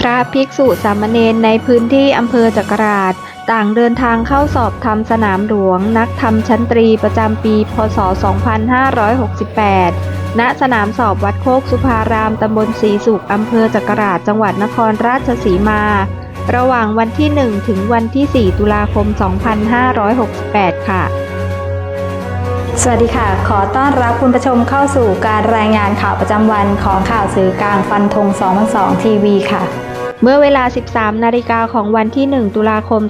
พระภิกษุสามเณรในพื้นที่อำเภอจักราช ต่างเดินทางเข้าสอบธรรมสนามหลวง นักธรรมชั้นตรีประจำปี พศ 2568 ณ สนามสอบวัดโคกสุภารามตำบลศรีสุขอำเภอจักราชจังหวัดนครราชสีมา ระหว่างวันที่ 1 ถึงวันที่ 4 ตุลาคม 2568 ค่ะสวัสดีค่ะ ขอต้อนรับคุณผู้ชมเข้าสู่การรายงานข่าวประจำวันของข่าวสื่อกลางฟันธง202ทีวีค่ะ เมื่อเวลา 13 นาฬิกาของวันที่ 1 ตุลาคม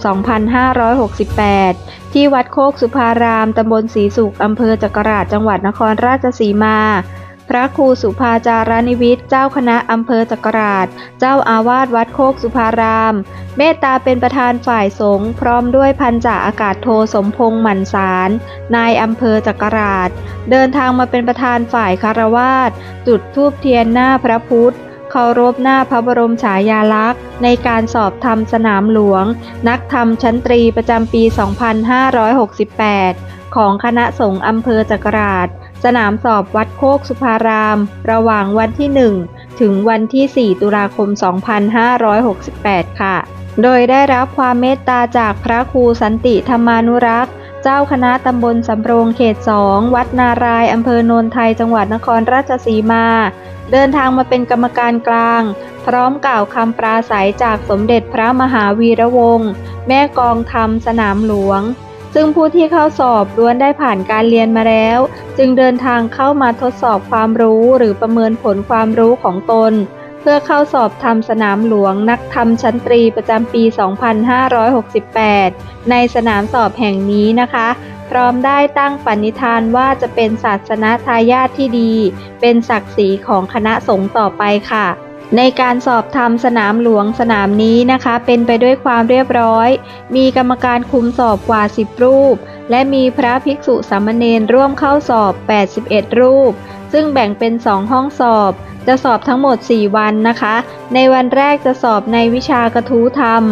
2568 ที่วัดโคกสุภาราม ตำบลศรีสุข อำเภอจักราชจังหวัดนครราชสีมา พระครูสุภาจารนิวิทย์เจ้าคณะอำเภอจักราช เจ้าอาวาสวัดโคกสุภาราม เมตตาเป็นประธานฝ่ายสงฆ์พร้อมด้วยพันจ่าอากาศโทสมพงษ์หมันสารนายอำเภอจักราช เดินทางมาเป็นประธานฝ่ายคารวาสจุดธูปเทียนหน้าพระพุทธ เคารพหน้าพระบรมฉายาลักษณ์ ในการสอบธรรมสนามหลวง นักธรรมชั้นตรีประจำปี 2568 ของคณะสงฆ์อำเภอจักราช สนามสอบวัดโคกสุภาราม ระหว่างวันที่ 1 ถึงวันที่ 4 ตุลาคม 2568 ค่ะ โดยได้รับความเมตตาจากพระครูสันติธรรมานุรักษ์เจ้าคณะตำบลสำโรงเขต2วัดนารายอำเภอโนนไทยจังหวัดนครราชสีมา เดินทางมาเป็นกรรมการกลาง พร้อมกล่าวคำปราศัยจากสมเด็จพระมหาวีระวงศ์แม่กองธรรมสนามหลวง ซึ่งผู้ที่เข้าสอบล้วนได้ผ่านการเรียนมาแล้ว จึงเดินทางเข้ามาทดสอบความรู้หรือประเมินผลความรู้ของตน เพื่อเข้าสอบทำสนามหลวงนักธรรมชั้นตรีประจำปี 2568 ในสนามสอบแห่งนี้นะคะ พร้อมได้ตั้งปณิธานว่าจะเป็นศาสนาทายาทที่ดี เป็นศักดิ์ศรีของคณะสงฆ์ต่อไปค่ะ ในการสอบธรรมสนามหลวงสนามนี้นะคะ เป็นไปด้วยความเรียบร้อย มีกรรมการคุมสอบกว่า 10 รูป และมีพระภิกษุสามเณรร่วมเข้าสอบ 81 รูป ซึ่งแบ่งเป็น 2 ห้องสอบจะสอบทั้งหมด 4 วันนะคะ ในวันแรกจะสอบในวิชากระทู้ธรรม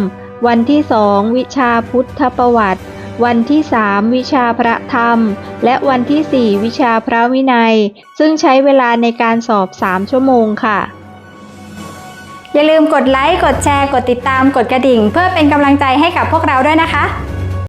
วันที่ 2 วิชาพุทธประวัติ วันที่3วิชาพระธรรม และวันที่4วิชาพระวินัย ซึ่งใช้เวลาในการสอบ 3 ชั่วโมงค่ะ อย่าลืมกดไลค์ กดแชร์ กดติดตาม กดกระดิ่ง เพื่อเป็นกำลังใจให้กับพวกเราด้วยนะคะ